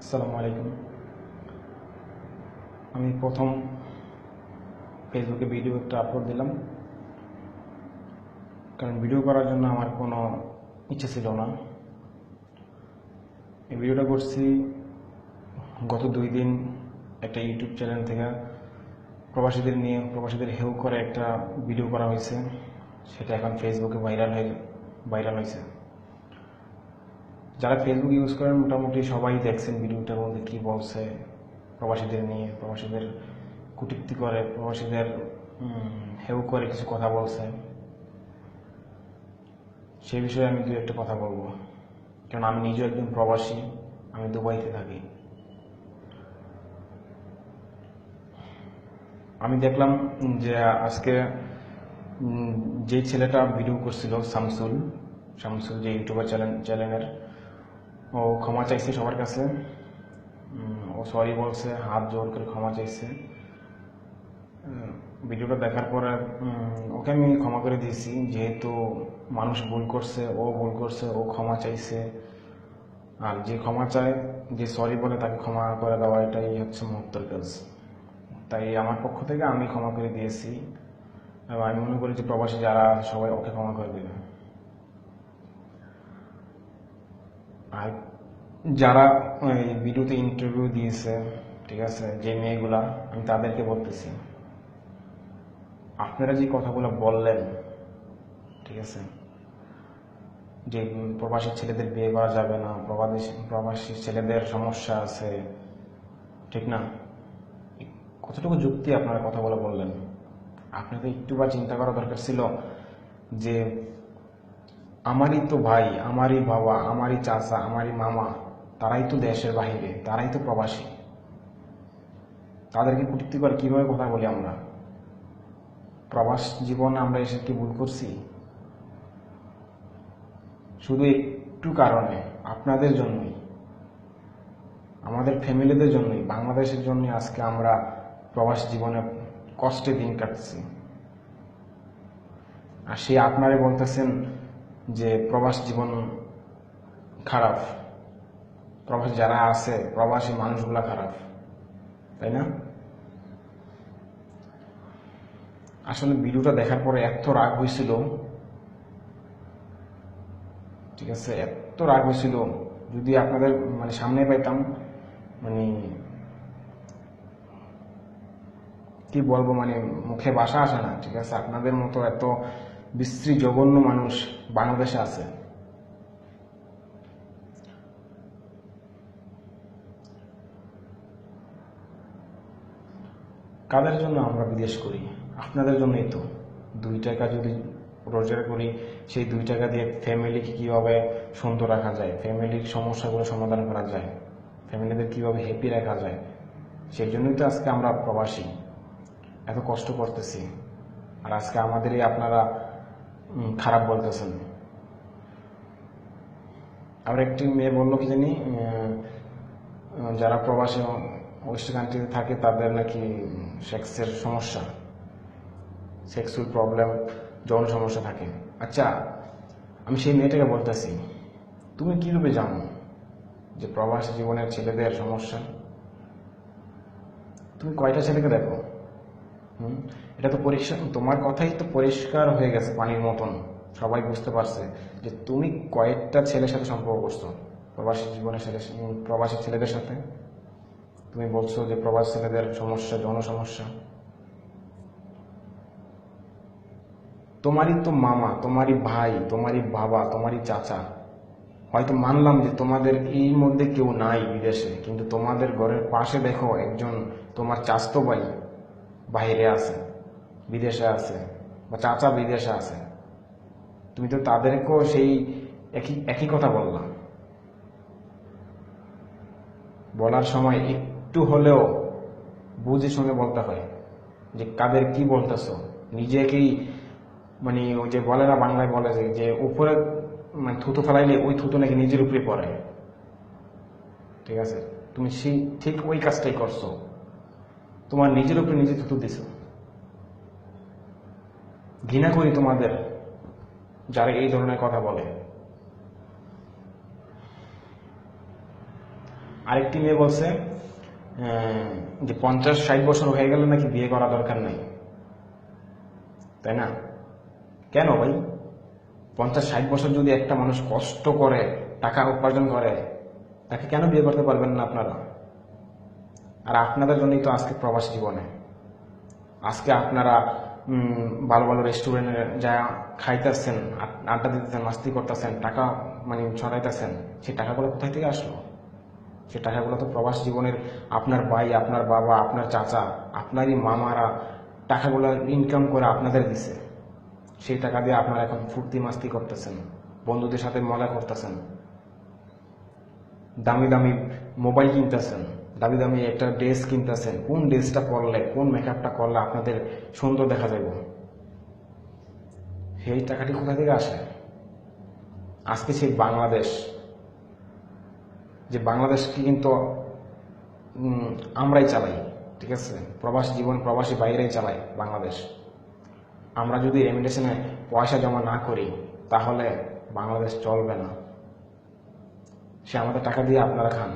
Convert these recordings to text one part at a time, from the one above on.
আসসালামু আলাইকুম। আমি প্রথম ফেসবুকে ভিডিও একটা আপলোড দিলাম। কারণ ভিডিও করার জন্য আমার কোনো ইচ্ছে ছিল না। এই ভিডিওটা করছি গত দুই দিন একটা ইউটিউব চ্যানেল থেকে। প্রবাসীদের নিয়ে, প্রবাসীদের হেউ করে একটা ভিডিও করা হয়েছে। সেটা এখন ফেসবুকে ভাইরাল হয়ে ভাইরাল হয়েছে। যারা ফেসবুক ইউজ করেন, মোটামুটি সবাই দেখছেন ভিডিওটার মধ্যে কী বলছে, প্রবাসীদের নিয়ে, প্রবাসীদের কুটিক্তি করে, প্রবাসীদের হেউ করে কিছু কথা বলছে। সে বিষয়ে আমি দু একটা কথা বলব। কারণ আমি নিজেও একজন প্রবাসী, আমি দুবাইতে থাকি। আমি দেখলাম যে আজকে যে ছেলেটা ভিডিও করছিল, শামসুল শামসুল যে ইউটিউবার চ্যানেল চ্যানেলের ও ক্ষমা চাইছে সবার কাছে। ও সরি বলছে, হাত জোর করে ক্ষমা চাইছে। ভিডিওটা দেখার পরে ওকে আমি ক্ষমা করে দিয়েছি, যেহেতু মানুষ ভুল করছে, ও ভুল করছে, ও ক্ষমা চাইছে। আর যে ক্ষমা চায়, যে সরি বলে তাকে ক্ষমা করে দেওয়া, এটাই হচ্ছে মুক্তর কাজ। তাই আমার পক্ষ থেকে আমি ক্ষমা করে দিয়েছি। এবং আমি মনে করি যে প্রবাসী যারা সবাই ওকে ক্ষমা করে দেবে। আর যারা এই ভিডিওতে ইন্টারভিউ দিয়েছে, ঠিক আছে, যে মেয়েগুলা, আমি তাদেরকে বলতেছি, আপনারা যে কথাগুলো বললেন, ঠিক আছে, যে প্রবাসী ছেলেদের বিয়ে করা যাবে না, প্রবাসী প্রবাসী ছেলেদের সমস্যা আছে, ঠিক না? কতটুকু যুক্তি আপনারা কথাগুলো বললেন? আপনাদের একটু বা চিন্তা করা দরকার ছিল যে, আমারই তো ভাই, আমারই বাবা, আমারই চাচা, আমারই মামা তারাই তো দেশের বাহিরে, তারাই তো প্রবাসী। তাদেরকে কটূক্তি করে কীভাবে কথা বলি আমরা? প্রবাস জীবনে আমরা এসে কি ভুল করছি? শুধু একটু কারণে, আপনাদের জন্যই, আমাদের ফ্যামিলিদের জন্যই, বাংলাদেশের জন্যই আজকে আমরা প্রবাস জীবনে কষ্টে দিন কাটছি। আর সে আপনারে বলতেছেন যে প্রবাস জীবন খারাপ। প্রবাসী যারা আছে, প্রবাসী মানুষগুলা খারাপ, তাই না? আসলে ভিডিওটা দেখার পরে এত রাগ হয়েছিল ঠিক আছে? এত রাগ হয়েছিল যদি আপনাদের মানে সামনে পাইতাম মানে কি বলব মানে মুখে বাসা আসে না, ঠিক আছে? আপনাদের মতো এত বিশ্রী, জঘন্য মানুষ বাংলাদেশে আছে। কাদের জন্য আমরা বিদেশ করি? আপনাদের জন্যই তো। দুই টাকা যদি রোজগার করি, সেই দুই টাকা দিয়ে ফ্যামিলিকে কীভাবে সুন্দর রাখা যায়? ফ্যামিলির সমস্যাগুলো সমাধান করা যায়? ফ্যামিলিদের কীভাবে হ্যাপি রাখা যায়? সেই জন্যই তো আজকে আমরা প্রবাসী। এত কষ্ট করতেছি। আর আজকে আমাদেরই আপনারা খারাপ বলতেছেন। আবার একটি মেয়ে বলল কি জানি যারা প্রবাসী ওয়েস্ট কান্ট্রিতে থাকে তাদের নাকি সেক্সের সমস্যা, সেক্সুয়াল প্রবলেম, যৌন সমস্যা থাকে। আচ্ছা আমি সেই মেয়েটাকে বলতেছি, তুমি কীরূপে জানো যে প্রবাসী জীবনের ছেলেদের সমস্যা? তুমি কয়টা ছেলেকে দেখো? হুম? এটা তো পরিষ্কার, তোমার কথাই তো পরিষ্কার হয়ে গেছে পানির মতন। সবাই বুঝতে পারছে যে তুমি কয়েকটা ছেলের সাথে সম্পর্ক করছ, প্রবাসী জীবনের ছেলে প্রবাসী ছেলেদের সাথে। তুমি বলছো যে প্রবাস ছেলেদের সমস্যা, যৌন সমস্যা। তোমারই তো মামা, তোমারই ভাই, তোমারই বাবা, তোমারই চাচা। হয়তো মানলাম যে তোমাদের এই মধ্যে কেউ নাই বিদেশে, কিন্তু তোমাদের ঘরের পাশে দেখো একজন তোমার চাস্তো ভাই বাইরে আছে, বিদেশে আছে, বা চাচা বিদেশে আছে। তুমি তো তাদেরকেও সেই একই একই কথা বললাম বলার সময় একটু হলেও বুঝে শুনে বলতে হয় যে কাদের কি বলতেছো? নিজেকেই মানে ওই যে বলে না বাংলায় বলে যে উপরে মানে থুতু ফেলাইলে ওই থুতু নাকি নিজের উপরে পড়ে। ঠিক আছে? তুমি সেই ঠিক ওই কাজটাই করছ। তোমার নিজের উপরে নিজে থুতু দিছো। ঘৃণা করি তোমাদের যারা এই ধরনের কথা বলে। আরেকটি মেয়ে বলছে যে পঞ্চাশ, ষাট বছর হয়ে গেলে নাকি বিয়ে করা দরকার নেই। তাই না? কেন ভাই? পঞ্চাশ, ষাট বছর যদি একটা মানুষ কষ্ট করে, টাকা উপার্জন করে, তাকে কেন বিয়ে করতে পারবেন না আপনারা? আর আপনাদের জন্যই তো আজকে প্রবাসী জীবনে। আজকে আপনারা ভালো ভালো রেস্টুরেন্টে যা খাইতেছেন আড্ডা দিতেছেন মাস্তি করতেছেন, টাকা মানে ছড়াইতেছেন, সেই টাকাগুলো কোথায় থেকে আসলো? সেই টাকাগুলো তো প্রবাস জীবনের আপনার ভাই, আপনার বাবা, আপনার চাচা, আপনারই মামারা টাকাগুলো ইনকাম করে আপনাদের দিছে। সেই টাকা দিয়ে আপনারা এখন ফুর্তি মাস্তি করতেছেন, বন্ধুদের সাথে মজা করতেছেন, দামি দামি মোবাইল কিনতেছেন, দামি দামি একটা ড্রেস কিনতেছেন, কোন ড্রেসটা পরলে, কোন মেকআপটা করলে আপনাদের সুন্দর দেখা যাবে সেই টাকাটি কোথা থেকে আসে? আজকে সেই বাংলাদেশ যে বাংলাদেশকে কিন্তু আমরাই চালাই, ঠিক আছে? প্রবাসী জীবন, প্রবাসী বাইরেই চালাই বাংলাদেশ। আমরা যদি রেমিটেশনে পয়সা জমা না করি, তাহলে বাংলাদেশ চলবে না। সে আমাদের টাকা দিয়ে আপনারা খান।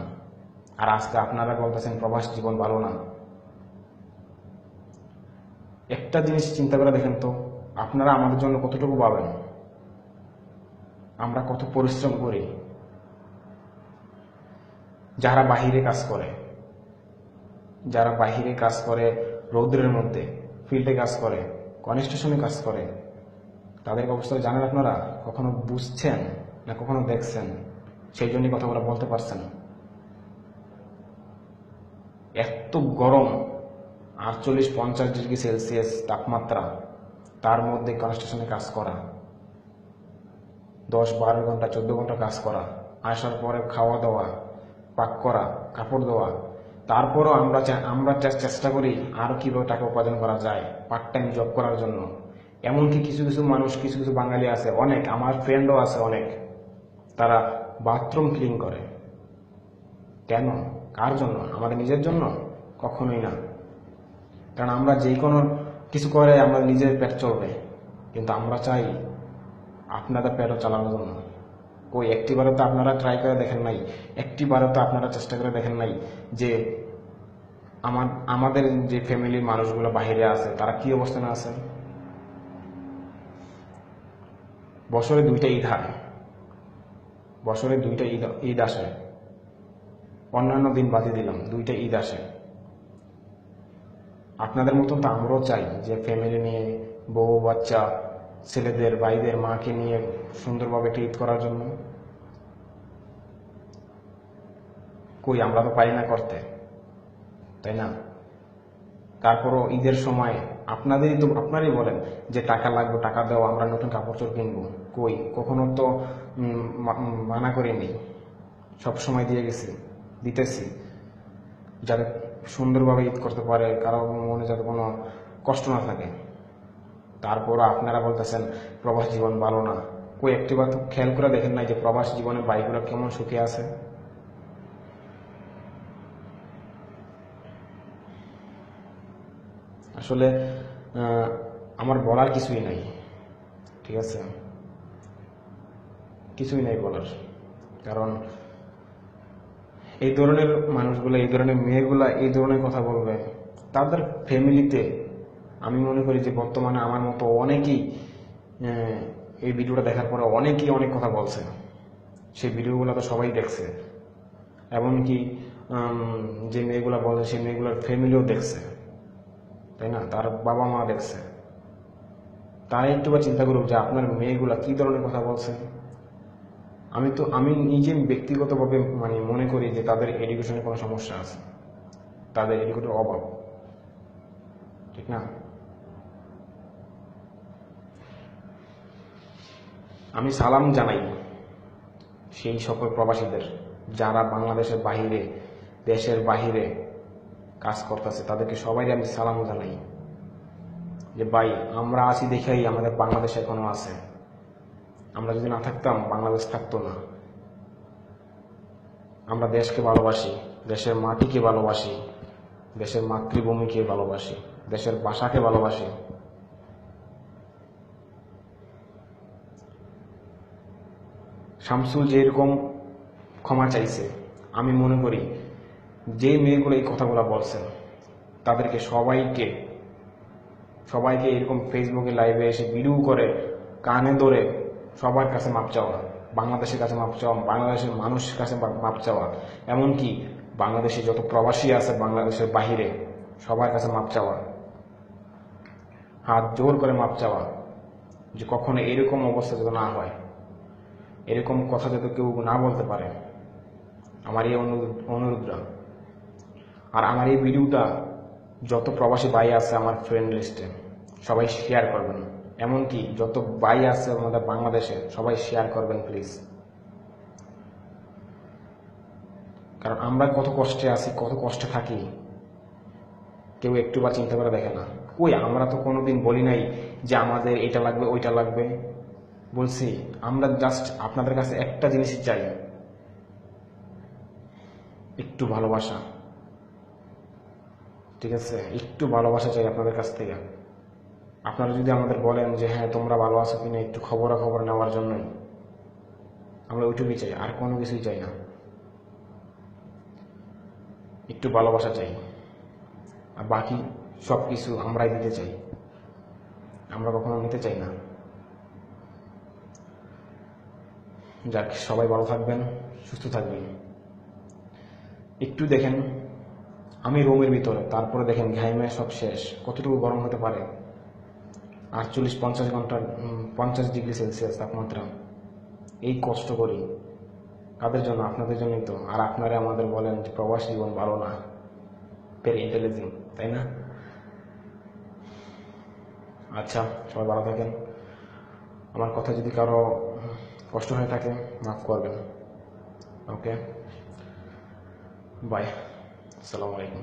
আর আজকে আপনারা বলতেছেন, প্রবাস জীবন ভালো না। একটা জিনিস চিন্তা করে দেখেন তো, আপনারা আমাদের জন্য কতটুকু পাবেন? আমরা কত পরিশ্রম করি। যারা বাহিরে কাজ করে, যারা বাহিরে কাজ করে রৌদ্রের মধ্যে, ফিল্ডে কাজ করে কনস্ট্রাকশনে কাজ করে তাদের অবস্থা জানেন আপনারা, কখনো বুঝছেন না কখনো দেখছেন, সেই জন্যই কথাগুলো বলতে পারছেন এত গরম, আটচল্লিশ পঞ্চাশ ডিগ্রি সেলসিয়াস তাপমাত্রা, তার মধ্যে কনস্ট্রাকশনে কাজ করা, দশ বারো ঘণ্টা, চোদ্দ ঘণ্টা কাজ করা, আসার পরে খাওয়া দাওয়া পাক করা, কাপড় দেওয়া তারপরও আমরা আমরা চেষ্টা করি আরও কীভাবে টাকা উপার্জন করা যায় পার্ট টাইম জব করার জন্য। এমনকি কিছু কিছু মানুষ, কিছু কিছু বাঙালি আছে, অনেক, আমার ফ্রেন্ডও আছে অনেক। তারা বাথরুম ক্লিন করে। কেন? কার জন্য? আমাদের নিজের জন্য? কখনোই না। কারণ আমরা যে কোনো কিছু করে আমরা নিজের পেট চলবে। কিন্তু আমরা চাই আপনাদের পেটও চালানোর জন্য। কই, একটিবারও তো আপনারা ট্রাই করে দেখেন নাই, একটিবারও তো আপনারা চেষ্টা করে দেখেন নাই যে আমার, আমাদের যে ফ্যামিলির মানুষগুলো বাইরে আছে, তারা কি অবস্থানে আছে? বছরে দুইটা ঈদ হয়। বছরে দুইটা ঈদ ঈদ আসে। অন্যান্য দিন বাদে দিলাম, দুইটা ঈদ আসে। আপনাদের মতন তো আমরাও চাই যে ফ্যামিলি নিয়ে বউ, বাচ্চা ছেলেদের, ভাইদের, মাকে নিয়ে সুন্দরভাবে ঈদ করার জন্য। কই, আমরা তো পারি না করতে, তাই না? তারপরও ঈদের সময় আপনাদেরই তো, আপনারই বলেন যে টাকা লাগবে, টাকা দাও, আমরা নতুন কাপড় চোপড় কিনবো। কই, কখনো তো মানা করিনি। সব সময় দিয়ে গেছি, দিতেছি। যাতে সুন্দরভাবে ঈদ করতে পারে, কারও মনে যাতে কোনো কষ্ট না থাকে। তারপরও আপনারা বলতেছেন, প্রবাস জীবন ভালো না। কই একটি বার তো খেয়াল করে দেখেন নাই যে প্রবাস জীবনে বাইকগুলো কেমন সুখে আছে? আসলে আমার বলার কিছুই নাই, ঠিক আছে? কিছুই নাই বলার, কারণ এই ধরনের মানুষগুলো, এই ধরনের মেয়েগুলা এই ধরনের কথা বলবে, তাদের ফ্যামিলিতে আমি মনে করি যে বর্তমানে আমার মতো অনেকেই এই ভিডিওটা দেখার পরে অনেকেই অনেক কথা বলছে। সেই ভিডিওগুলো তো সবাই দেখছে। এমনকি যে মেয়েগুলো বলে সেই মেয়েগুলোর ফ্যামিলিও দেখছে। তাই না? তার বাবা মা দেখছে। তারা একটু চিন্তা করুক যে আপনার মেয়েগুলো কি ধরনের কথা বলছে। আমি তো, আমি নিজে ব্যক্তিগতভাবে মানে মনে করি যে তাদের এডুকেশনে কোনো সমস্যা আছে। তাদের এডুকেটের অভাব। ঠিক না? আমি সালাম জানাই সেই সকল প্রবাসীদের যারা বাংলাদেশের বাহিরে, দেশের বাহিরে কাজ করতেছে, তাদেরকে সবাই আমি সালাম জানাই যে, ভাই, আমরা আছি দেখেই আমাদের বাংলাদেশ এখনও আছে। আমরা যদি না থাকতাম, বাংলাদেশ থাকতো না। আমরা দেশকে ভালোবাসি, দেশের মাটিকে ভালোবাসি, দেশের মাতৃভূমিকে ভালোবাসি, দেশের ভাষাকে ভালোবাসি। শামসুল যেরকম ক্ষমা চাইছে, আমি মনে করি যে মেয়েগুলো এই কথাগুলো বলছেন, তাদেরকে সবাইকে সবাইকে এরকম ফেসবুকে লাইভে এসে ভিডিও করে কানে ধরে সবার কাছে মাপ চাওয়া, বাংলাদেশের কাছে মাপ চাওয়া, বাংলাদেশের মানুষের কাছে মাপ চাওয়া, এমনকি বাংলাদেশে যত প্রবাসী আছে বাংলাদেশের বাহিরে, সবার কাছে মাপ চাওয়া, হাত জোর করে মাপ চাওয়া, যে কখনো এরকম অবস্থা যাতে না হয়। এরকম কথা যাতে কেউ না বলতে পারে। আমার এই অনুরোধ অনুরোধটা আর আমার এই ভিডিওটা যত প্রবাসী ভাই আছে আমার ফ্রেন্ড লিস্টে সবাই শেয়ার করবেন। এমনকি যত ভাই আছে আমাদের বাংলাদেশে, সবাই শেয়ার করবেন প্লিজ কারণ আমরা কত কষ্টে আছি, কত কষ্টে থাকি, কেউ একটু বা চিন্তা করে দেখে না। কই, আমরা তো কোনোদিন বলি নাই যে আমাদের এটা লাগবে, ওইটা লাগবে। বলছি, আমরা জাস্ট আপনাদের কাছে একটা জিনিসই চাই। একটু ভালোবাসা। ঠিক আছে? একটু ভালোবাসা চাই আপনাদের কাছ থেকে। আপনারা যদি আমাদের বলেন যে হ্যাঁ তোমরা ভালো আছো কিনা একটু খবরাখবর নেওয়ার জন্যই। আমরা ওইটুকুই চাই, আর কোনো কিছুই চাই না। একটু ভালোবাসা চাই। আর বাকি সব কিছু আমরাই দিতে চাই। আমরা কখনো নিতে চাই না। যাক, সবাই ভালো থাকবেন, সুস্থ থাকবেন। একটু দেখেন, আমি রুমের ভিতরে, তারপরে দেখেন ঘাইমে সব শেষ। কতটুকু গরম হতে পারে? আটচল্লিশ, পঞ্চাশ ঘণ্টা পঞ্চাশ ডিগ্রি সেলসিয়াস তাপমাত্রা। এই কষ্ট করি। কাদের জন্য? আপনাদের জন্যই তো। আর আপনারা আমাদের বলেন যে প্রবাস জীবন ভালো না। ভেরি ইন্টেলিজেন্ট তাই না? আচ্ছা সবাই ভালো থাকেন। আমার কথা যদি কারও কষ্ট হয়ে থাকে মাফ করবেন। ওকে বাই আসসালামু আলাইকুম